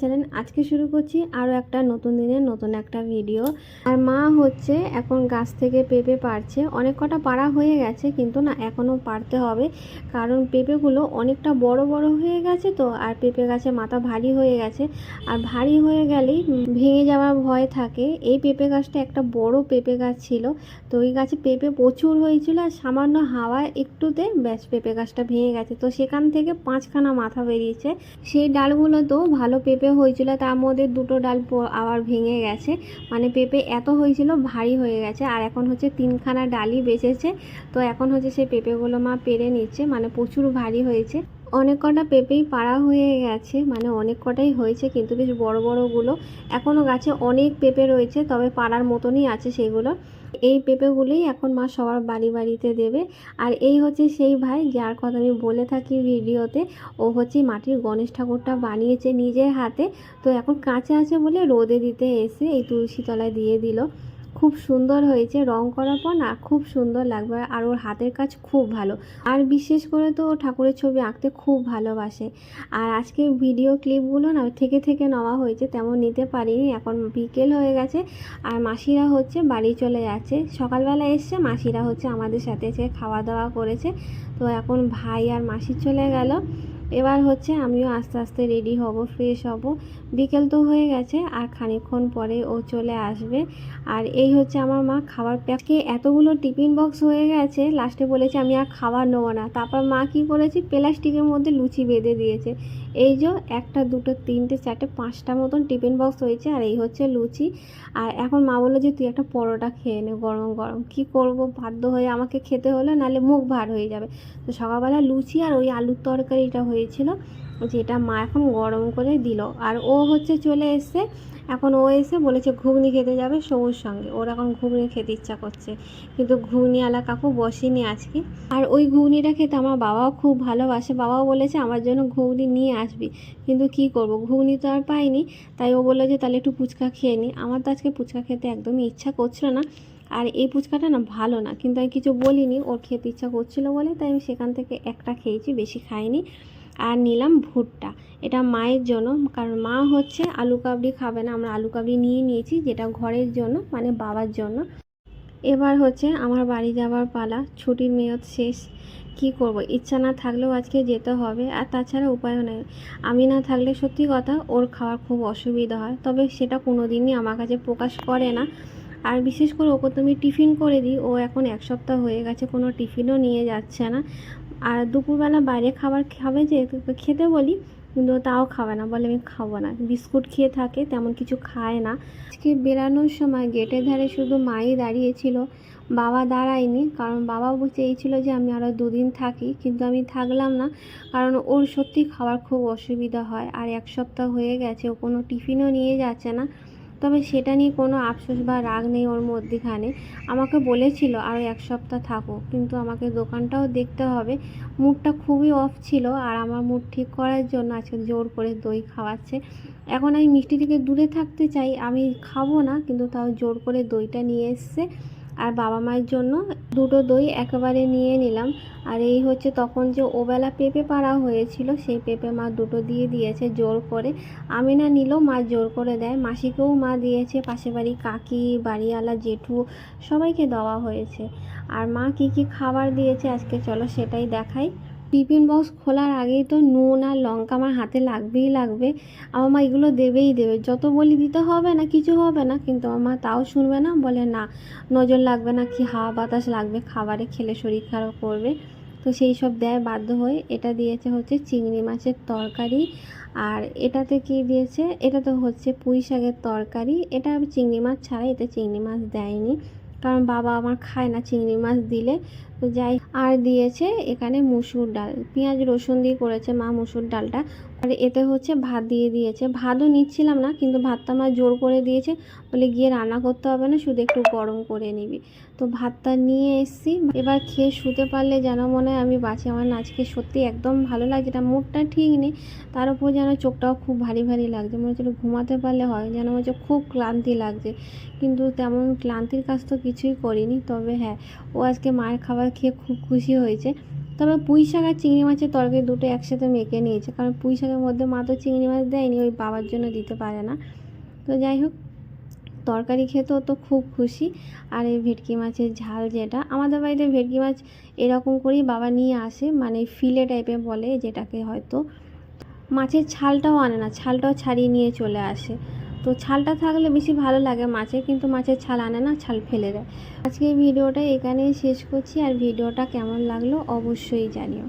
Xin করছি আরও একটা নতুন দিনের নতুন একটা ভিডিও আর মা হচ্ছে এখন গাছ থেকে পেঁপে পারছে অনেক কটা পাড়া হয়ে গেছে, কিন্তু না এখনও পারতে হবে। কারণ পেঁপেগুলো অনেকটা বড় বড় হয়ে গেছে তো, আর পেঁপে গাছে মাথা ভারী হয়ে গেছে। আর ভারী হয়ে গেলেই ভেঙে যাওয়ার ভয় থাকে। এই পেঁপে গাছটা একটা বড় পেঁপে গাছ ছিল। তো ওই গাছে পেঁপে প্রচুর হয়েছিল, আর সামান্য হাওয়া একটুতে ব্যাস পেঁপে গাছটা ভেঙে গেছে। তো সেখান থেকে পাঁচখানা মাথা বেরিয়েছে। সেই ডালগুলো তো ভালো পেঁপে হয়েছিল তার মধ্যে দুটো ডাল আবার ভেঙে গেছে। মানে পেঁপে এত হয়েছিল, ভারী হয়ে গেছে। আর এখন হচ্ছে তিনখানা ডালই বেঁচেছে। তো এখন হচ্ছে সেই পেঁপেগুলো মা পেরে নিচ্ছে। মানে প্রচুর ভারী হয়েছে। অনেক কটা পেঁপেই পাড়া হয়ে গেছে মানে অনেক কটাই হয়েছে, কিন্তু বেশ বড় বড়গুলো। এখনও গাছে অনেক পেঁপে রয়েছে, তবে পাড়ার মতনই আছে সেগুলো। এই পেঁপেগুলোই এখন মা সবার বাড়ি বাড়িতে দেবে। আর এই হচ্ছে সেই ভাই, যার কথা আমি বলে থাকি ভিডিওতে, ও হচ্ছে মাটির গণেশ ঠাকুরটা বানিয়েছে নিজের হাতে। তো এখন কাঁচা আছে বলে রোদে দিতে এসে এই তুলসী তলায় দিয়ে দিল। খুব সুন্দর হয়েছে রং করার পর না খুব সুন্দর লাগবে আর ওর হাতের কাজ খুব ভালো। আর বিশেষ করে তো ও ঠাকুরের ছবি আঁকতে খুব ভালোবাসে। আর আজকে ভিডিও ক্লিপগুলো না থেকে থেকে নেওয়া হয়েছে, তেমন নিতে পারিনি, এখন বিকেল হয়ে গেছে। আর মাসিরা হচ্ছে বাড়ি চলে যাচ্ছে। সকালবেলা এসছে, মাসিরা হচ্ছে আমাদের সাথে এসে খাওয়া দাওয়া করেছে। তো এখন ভাই আর মাসি চলে গেল। এবার হচ্ছে আমিও আস্তে আস্তে রেডি হব, ফ্রেশ হব। বিকেল তো হয়ে গেছে, আর খানিকক্ষণ পরে ও চলে আসবে। আর এই হচ্ছে আমার মা খাবার প্যাকে। এতগুলো টিফিন বক্স হয়ে গেছে, লাস্টে বলেছে আমি আর খাবার নেব না। তারপর মা কি করেছে, প্লাস্টিকের মধ্যে লুচি বেঁধে দিয়েছে। এই যে একটা, দুটো, তিনটে, চারটে, পাঁচটা মতন টিফিন বক্স হয়েছে আর এই হচ্ছে লুচি। আর এখন মা বলল যে, তুই একটা পরোটা খেয়ে নে গরম গরম। কি করব? বাধ্য হয়ে আমাকে খেতে হলো, নাহলে মুখ ভার হয়ে যাবে। তো সকালবেলা লুচি আর ওই আলুর তরকারিটা হয়েছিল। যেটা মা এখন গরম করে দিল। আর ও হচ্ছে চলে এসছে, এখন ও এসে বলেছে ঘুগনি খেতে যাবে সবুজ সঙ্গে। ওর এখন ঘুগনি খেতে ইচ্ছা করছে, কিন্তু ঘুগনিওয়ালা কাকু বসেনি আজকে। আর ওই ঘুগনিটা খেতে আমার বাবাও খুব ভালোবাসে। বাবাও বলেছে আমার জন্য ঘুগনি নিয়ে আসবি, কিন্তু কি করব? ঘুগনি তো আর পাইনি, তাই ও বলল যে তাহলে একটু ফুচকা খেয়ে নি। আমার তো আজকে ফুচকা খেতে একদমই ইচ্ছা করছিল না। আর এই ফুচকাটা না ভালো না, কিন্তু আমি কিছু বলিনি। ওর খেতে ইচ্ছা করছিল বলে, তাই আমি সেখান থেকে একটা খেয়েছি, বেশি খাইনি। আর নিলাম ভুট্টা। এটা মায়ের জন্য, কারণ মা হচ্ছে আলু কাবলি খাবে না। আমরা আলু কাবলি নিয়ে নিয়েছি, যেটা ঘরের জন্য মানে বাবার জন্য। এবার হচ্ছে আমার বাড়ি যাওয়ার পালা, ছুটির মেয়াদ শেষ। কি করব? ইচ্ছা না থাকলেও আজকে যেতে হবে, আর তাছাড়া উপায়ও নেই। আমি না থাকলে সত্যি কথা ওর খাওয়ার খুব অসুবিধা হয়, তবে সেটা কোনো দিনই আমার কাছে প্রকাশ করে না। আর বিশেষ করে ওকে তো আমি টিফিন করে দিই, ও এখন এক সপ্তাহ হয়ে গেছে, কোনো টিফিনও নিয়ে যাচ্ছে না। আর দুপুরবেলা বাইরে খাবার খাবে যে খেতে বলি, কিন্তু তাও খাবে না। বলে আমি খাব না। বিস্কুট খেয়ে থাকে, তেমন কিছু খায় না। আজকে বেরানোর সময় গেটের ধারে শুধু মাই দাঁড়িয়েছিল বাবা দাঁড়ায়নি, কারণ বাবা চেয়েছিল যে আমি আরও দুদিন থাকি, কিন্তু আমি থাকলাম না, কারণ ওর সত্যি খাবার খুব অসুবিধা হয়। আর এক সপ্তাহ হয়ে গেছে, ও কোনো টিফিনও নিয়ে যাচ্ছে না। তবে সেটা নিয়ে কোনো আফসোস বা রাগ নেই ওর মধ্যেখানে। আমাকে বলেছিল আরও এক সপ্তাহ থাকো কিন্তু আমাকে দোকানটাও দেখতে হবে। মুডটা খুবই অফ ছিল আর আমার মুড ঠিক করার জন্য আজকে জোর করে দই খাওয়াচ্ছে। এখন আমি মিষ্টি থেকে দূরে থাকতে চাই, আমি খাব না, কিন্তু তাও জোর করে দইটা নিয়ে এসছে। আর বাবা মায়ের জন্য দুটো দই একেবারে নিয়ে নিলাম। আর এই হচ্ছে তখন যে ওবেলা পেঁপে পাড়া হয়েছিল, সেই পেঁপে মা দুটো দিয়ে দিয়েছে জোর করে। আমি না নিলেও মা জোর করে দেয়। মাসিকেও মা দিয়েছে, পাশে বাড়ি কাকি, বাড়িওয়ালা, জেঠু, সবাইকে দেওয়া হয়েছে। আর মা কি কি খাবার দিয়েছে আজকে চলো সেটাই দেখাই। টিফিন বক্স খোলার আগেই তো নুন আর লঙ্কা আমার হাতে লাগবেই লাগবে। আমার মা এগুলো দেবেই দেবে। যত বলি দিতে হবে না, কিছু হবে না, কিন্তু আমার মা তাও শুনবে না, বলে না, নজর লাগবে না কি হাওয়া বাতাস লাগবে, খাবারে খেলে শরীর খারাপ করবে। তো সেই সব দেয় বাধ্য হয়ে। এটা দিয়েছে হচ্ছে চিংড়ি মাছের তরকারি। আর এটাতে কি দিয়েছে? এটা তো হচ্ছে পুঁই শাকের তরকারি। এটা চিংড়ি মাছ ছাড়া এতে চিংড়ি মাছ দেয়নি। কারণ বাবা আমার খায় না চিংড়ি মাছ দিলে। তো যাই, আর দিয়েছে এখানে মুসুর ডাল। পেঁয়াজ রসুন দিয়ে করেছে মা মুসুর ডালটা। আর এতে হচ্ছে ভাত দিয়ে দিয়েছে। ভাতও নিচ্ছিলাম না, কিন্তু ভাতটা আমার জোর করে দিয়েছে। বলে গিয়ে রান্না করতে হবে না, শুধু একটু গরম করে নিবি। তো ভাতটা নিয়ে এসছি। এবার খেয়ে শুতে পারলে যেন মনে হয় আমি বাঁচি। আমার নাচকে সত্যি একদম ভালো লাগছে না, মুডটা ঠিক নেই। তার উপর যেন চোখটাও খুব ভারী ভারী লাগছে। মনে হচ্ছিল ঘুমাতে পারলে হয়, যেন মনে হচ্ছে খুব ক্লান্তি লাগছে। কিন্তু তেমন ক্লান্তির কাজ তো কিছুই করিনি। তবে হ্যাঁ ও আজকে মায়ের খাবার খেয়ে খুব খুশি হয়েছে। তবে পুঁই শাক আর চিংড়ি মাছের তরকারি দুটো একসাথে মেখে নিয়েছে। কারণ পুঁই শাকের মধ্যে মা তো চিংড়ি মাছ দেয়নি, ওই বাবার জন্য দিতে পারে না। তো যাই হোক, তরকারি খেতেও তো খুব খুশি। আর এই ভেটকি মাছের ঝাল যেটা, আমাদের বাড়িতে ভেটকি মাছ এরকম করেই বাবা নিয়ে আসে মানে ফিলে টাইপের বলে, যেটাকে হয়তো মাছের ছালটাও আনে না, ছালটাও ছাড়িয়ে নিয়ে চলে আসে। তো ছালটা থাকলে বেশি ভালো লাগে মাছে কিন্তু মাছের ছাল আনে না, ছাল ফেলে দেয়। আজকে ভিডিওটা এখানেই শেষ করছি, আর ভিডিওটা কেমন লাগল অবশ্যই জানিও।